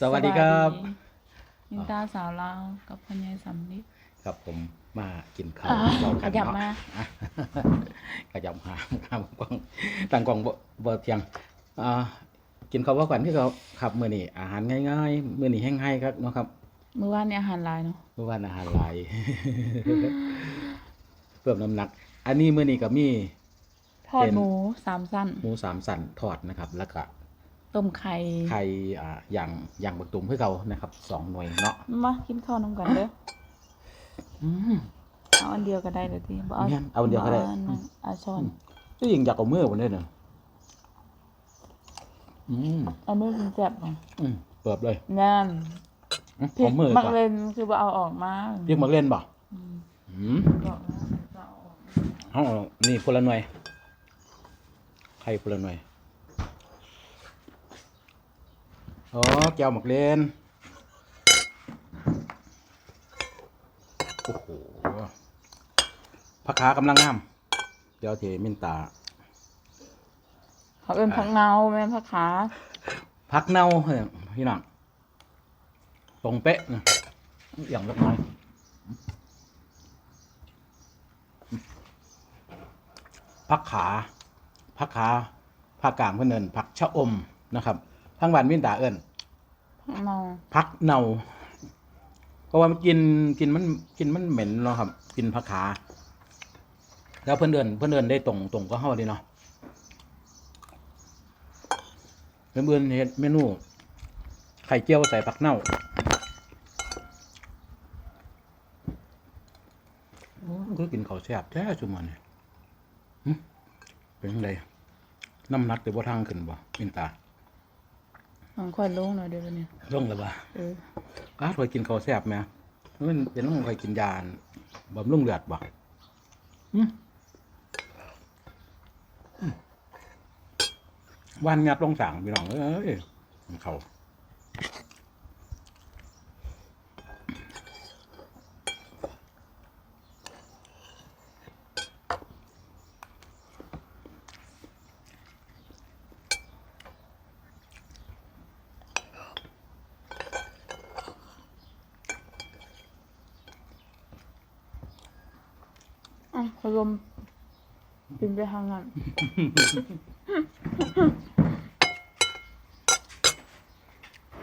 สวัสดีครับมินตาสาวลาวกับพญายสำลิดครับผมมากินข้าวอ่าเรากันขยับเนาะมาอะขยับมาข้ามกล้องต่างกล้องบ่บ่เทียงอ่ากินข้าวว่าก่อนที่เขาครับมื้อนี้อาหารง่ายๆมื้อนี้แห้งให้ครับเนาะครับเมื่อวานเนี่ยอาหารหลายเนาะเมื่อวานอาหารหลายเพิ่มน้ำหนัก อันนี้มื้อนี้ก็มีทอดเป็นหมูสามสั้นหมูสามสันทอดนะครับ แล้วก็ ต้มไข่ไข่อ่าอย่างอย่างบักตุ่มเพื่อเขานะครับสองหน่วยเนาะมากินข้าวน้ำกันเด้ออืมเอาอันเดียวก็ได้เลยทีบ่แม่นเอาอันเดียวก็ได้บ่อันนั้นเอาช้อนก็ยิงอยากเอามือผมด้วยเนาะอืมเอามือกินแซ่บบ่อืมเปิดเลยงานอืมพริกเอามือมักก่อนเล่นคือว่าเอาออกมาเรียกมาเล่นบ่อืมอืมบอกแล้วจะเอาออก เอานี่พลหน่วยไข่พลหน่วย อ๋อแก้วหมักเล่นโอ้โหผักขากำลังงามเดี๋ยวเทมินตา เขาเป็นผักเงาแม่นผักขาพักเน่าเฮ้ยพี่น้องตรงเป๊ะนะอย่างเล็กน้อยพักขาพักขาภาคกลางเพื่อนเอินพักชะอมนะครับทั้งวันมินตาเอินผัก เงาพักเน่า เพราะว่ามันกินกินมันกินมันเหม็นเนาะครับ กินผักขา แล้วเพื่อนเดินเพื่อนเดินได้ตรงตรงก็เข้าดีเนาะเพื่อนเดินเฮ็ดเมนู ไข่เจียวใส่ผักเน่าโอ้มันก็กินข้าวแซ่บแท้จุมันเนี่ยเป็นยังไงน้ำหนักเดี๋ยวว่าทางขึ้นบ่มินตา ของค่อยลงหน่อยเดี๋ยวนี้ลงแล้วบ่เอออ้าวเคยกินข้าวแซ่บไหมมันเป็นต้องเคยกินยาบำรุงเลือดบ่อืมอืมวันงัดลงสั่งพี่น้องเอ้ยมันเขา อะพัดลมปินไปทางนั้น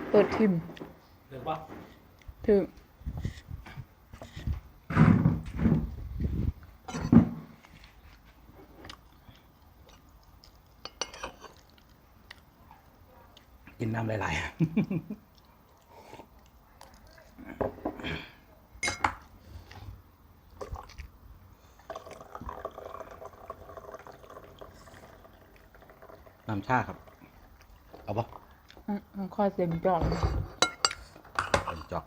เปิดทิมเรียกว่าถึงกินน้ำหลายๆ ชาครับ เอาปะอะมันค่อยเต็มจอดเป็นจอก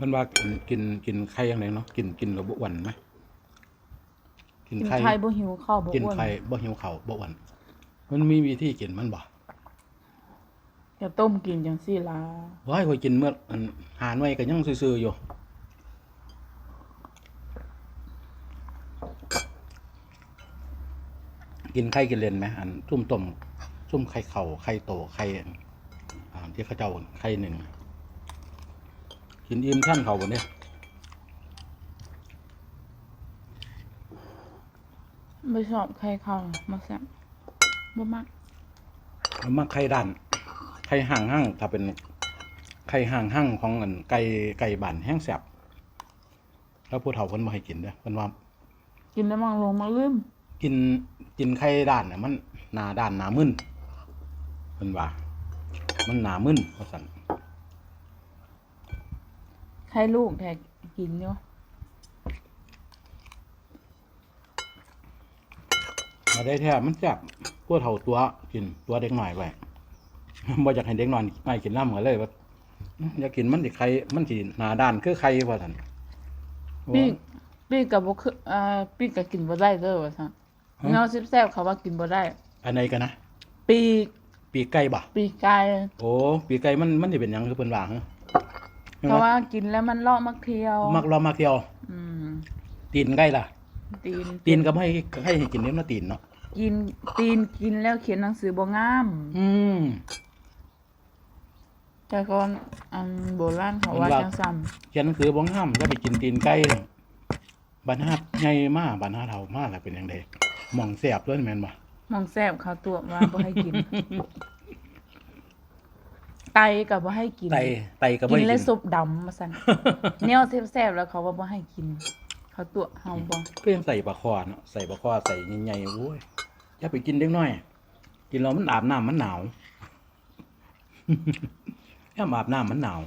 มันว่ากินกินกินไข่ยังไงเนาะกินกินระบบวันไหมกินกินไข่ไข่บ่หิวข้าวบ่กินอ้วนไข่บ่หิวเขาวบ่อ้วนมันมีวิธีกินมันบ่อย่าต้มกินจังซี่ล่ะว้ายคอยกินเมื่ออันหาหน่วยก็ยังซื่อๆอยู่กินไข่กินเลนไหมอันซุ่มต้มซุ่มไข่เข่าไข่โตไข่อ่าที่เขาเจ้าไข่หนึ่ง กินอิ่มท่านเขาบนเนี่ยไม่ชอบไข่ข้าวมักแซ่บบ่มักมันมาไข่ด้านไข่ห่างห้างถ้าเป็นไข่ห่างห้างของอันไก่ไก่บั่นแห้งแสบแล้วผู้เฒ่าเพิ่นบ่ให้กินเด้อเพิ่นว่า กินแล้วมังลงมาลืมกินกินไข่ด้านเนี่ยมันหนาด้านหนามึนเพิ่นว่า มันหนามึนว่าซั่น ใครลูกแท้กินอยู่มาได้แท้มันจับพวกเท่าตัวกินตัวเด็กหน่อยไปบ่อยากให้เด็กน้อยไม่กินน้ำกันเลยว่าอยากกินมันสิใครมันสิหนาด้านคือใครว่าซั่นปีกปีกกับบ่คืออ่าปีกก็กินบ่ได้เด้อว่าซั่นเงาแซ่บๆเขาว่ากินบ่ได้ อันไหนกันนะปีกปีกไก่บ่ปีกไก่โอ้ปีกไก่มันมันสิเป็นหยังคือเพิ่นว่าฮะ เพราะว่ากินแล้วมันเลาะมักเที่ยว มักรอมักเที่ยว อืมตีนไก่ล่ะ ตีนตีนก็ไม่ให้ให้ให้กินเน้ำนะตีนเนาะกินตีนกินแล้วเขียนหนังสือบ่งาม อืมแต่ก่อนอันโบราณเขาว่าเพิ่นว่าจังซั่นเขียนหนังสือบ้องห้ามแล้วไปกินตีนไก่บรรทัดใหญ่มากบรรทัดเท่ามากแล้วเป็นยังไงมองแสบด้วยแม่นบ่หมองแซ่บเขาตัวว่าบ่ให้กิน ไตก็บ่ให้กินไตไตก็บ่กินให้แล้วกินซุปดำมาสั่นแนวแซ่บๆแล้วเขาว่าบ่ให้กิน เขาตัวเฮาบ่ก็ยังใส่ปลาคอเนาะใส่ปลาคอใส่ใหญ่ๆโอ้ยอย่าไปกินเด็กน้อย กินแล้วมันอาบน้ำมันหนาวย่าอาบน้ำมันหนาว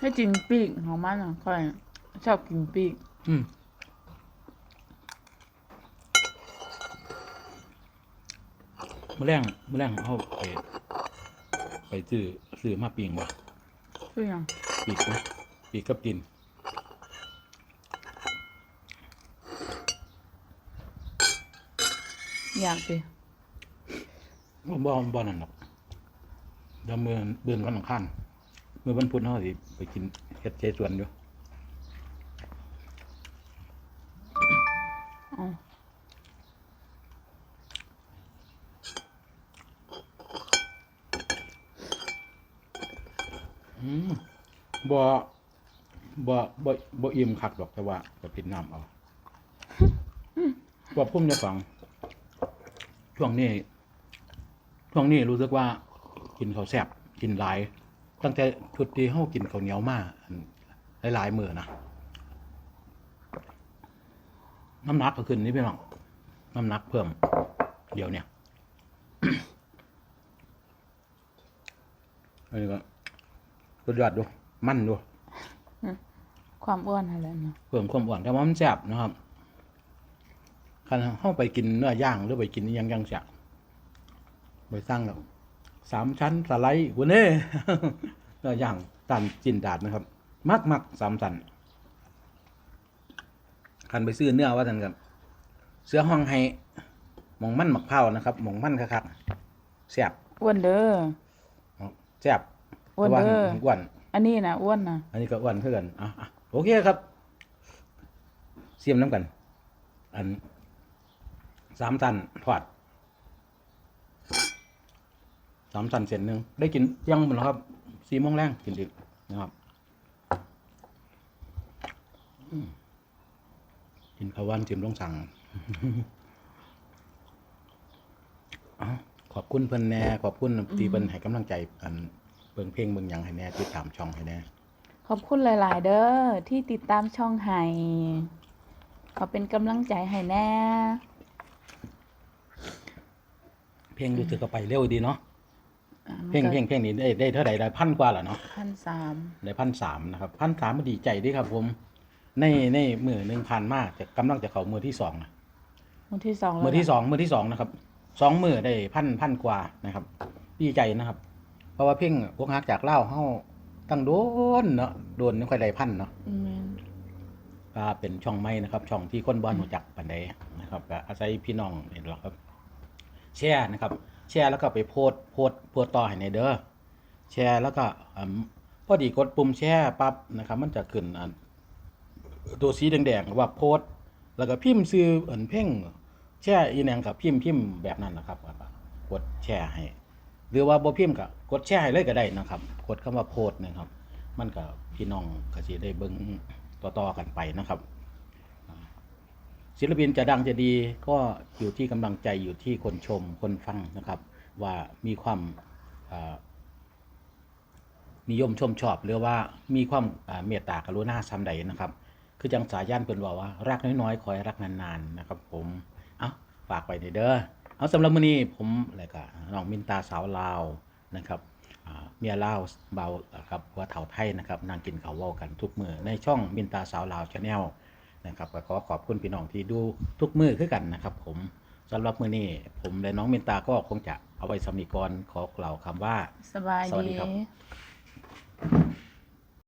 ให้กินปีกของมันอะค่อยชอบกินปีก อืม มื่อแรงมื่อแรงเขาไปไปซื้อซื้อมาปีงบ่คือหยังปีกนะปีกกับตีนอยากไปบ่บ่บ่นั่นหรอกเดี๋ยวมือเดือนวันอังคารมือวันพุธเขาสิไปกินเฮ็ดเจสวนอยู่อ๋ออื บ่บ่บ่บ่อิ่มคักดอกแต่ว่าก็กินน้ำเอาว่าพุ่มจะฟัง ช่วงนี้ ช่วงนี้รู้สึกว่า กินข้าวแซ่บกินหลาย ตั้งแต่ชุดที่เฮากินข้าวเหนียวมาอันหลายๆมื้อนะน้ำหนักก็ขึ้นนี่พี่น้องน้ำหนักเพิ่ม เดี๋ยวเนี่ยอันนี้ก็สุดยอดดู มันดูความอ้วนอะไรเนาะเพิ่มความหวานแต่ว่ามันแซ่บนะครับคันเข้าไปกินเนื้อย่างหรือไปกินอิหยังยังแซ่บไปสร้างแล้วสามชั้นสไลด์วันนี้เนื้อย่างตันจินดาดนะครับ มักมักสามชั้นคันไปซื้อเนื้อว่าทันกับเสื้อห้องให้หมองมันหมักเผานะครับหมองมันคักๆแซ่บอ้วนเด้อแซ่บอ้วนแต่ว่าเด้ออ้วน อันนี้นะอ้วนนะอันนี้ก็อ้วนเท่ากันอะโอเคครับ เสียมน้ำกัน อันสามตันทอดสามตันเสร็จหนึ่งได้กินเที่ยังหมดแล้วครับสี่โมงแรงกินอีกนะครับกินข้าววานจิมต้องสั่งอ้าวขอบคุณเพิ่นแน่ขอบคุณที่เพิ่นให้กำลังใจอัน บิ่งเพลงเบิ่งหยังให้แหน่ติดตามช่องให้แหน่ขอบคุณหลาย ๆ เด้อที่ติดตามช่องไห้ขอเป็นกำลังใจให้แน่ เพลงรู้สึกก็ไปเร็วดีเนาะอ่ามันเพลงก็เพลงเพลงนี้ได้ได้เท่าไหร่ได้พันกว่าแล้วเนาะพันสามได้พันสามนะครับพันสามมันดีใจเดีครับ ผม ในในมือหนึ่งพันมากจะกำลังจะเข้ามือที่สองนะ มือที่สองแล้วมือที่นะสองมือที่สองนะครับสองมือได้พันพันกว่านะครับ ดีใจนะครับ เพราะว่าเพลงพวกฮักจากเล่าวเฮาตั้งโดนเนาะโดนไม่ค่อยได้พันเนาะอืมก็เป็นช่องไม้นะครับ ช่องที่คนบ้านหัวจักปันใดนะครับก็อาศัยพี่น้องนี่แหละครับ แชร์นะครับ แชร์แล้วก็ไปโพสต์โพสต์โพสต์ต่อให้ในเด้อแชร์แล้วก็อืมพอดีกดปุ่มแชร์ปั๊บนะครับ มันจะขึ้นอันตัวสีแดงๆว่าโพสต์ แล้วก็พิมพ์ซื้อเอินเพ่งแชร์อีแนงกับพิมพ์พิมพ์แบบนั้นนะครับแล้วก็กดแชร์ให้ หรือว่าบ่พิมพ์ก็กดแชร์ให้เลยก็ได้นะครับ กดคำว่าโพสนะครับ มันก็พี่น้องก็สิได้เบิ่งต่อๆกันไปนะครับ ศิลปินจะดังจะดีก็อยู่ที่กำลังใจอยู่ที่คนชมคนฟังนะครับ ว่ามีความนิยมชมชอบหรือว่ามีความเมตตากรุณาซ้ำใดนะครับ คือจังสาย่านเป็นว่าว่ารักน้อยๆคอยรักนานๆนะครับ ผม เอาฝากไปเด้อ เอาสำหรับมื้อนี้ผมอะไรก็น้องมินตาสาวลาวนะครับอ่าเมียลาวเบาครับว่าเฒ่าไทยนะครับนั่งกินข้าวเว้ากันทุกมื้อในช่องมินตาสาวลาวชาแนลนะครับก็ขอขอบคุณพี่น้องที่ดูทุกมื้อคือกันนะครับ ผมสำหรับมื้อนี้ผมและน้องมินตาก็คงจะเอาไว้สำนีก่อนขอกล่าวคำว่า สบายสวัสดีดีครับ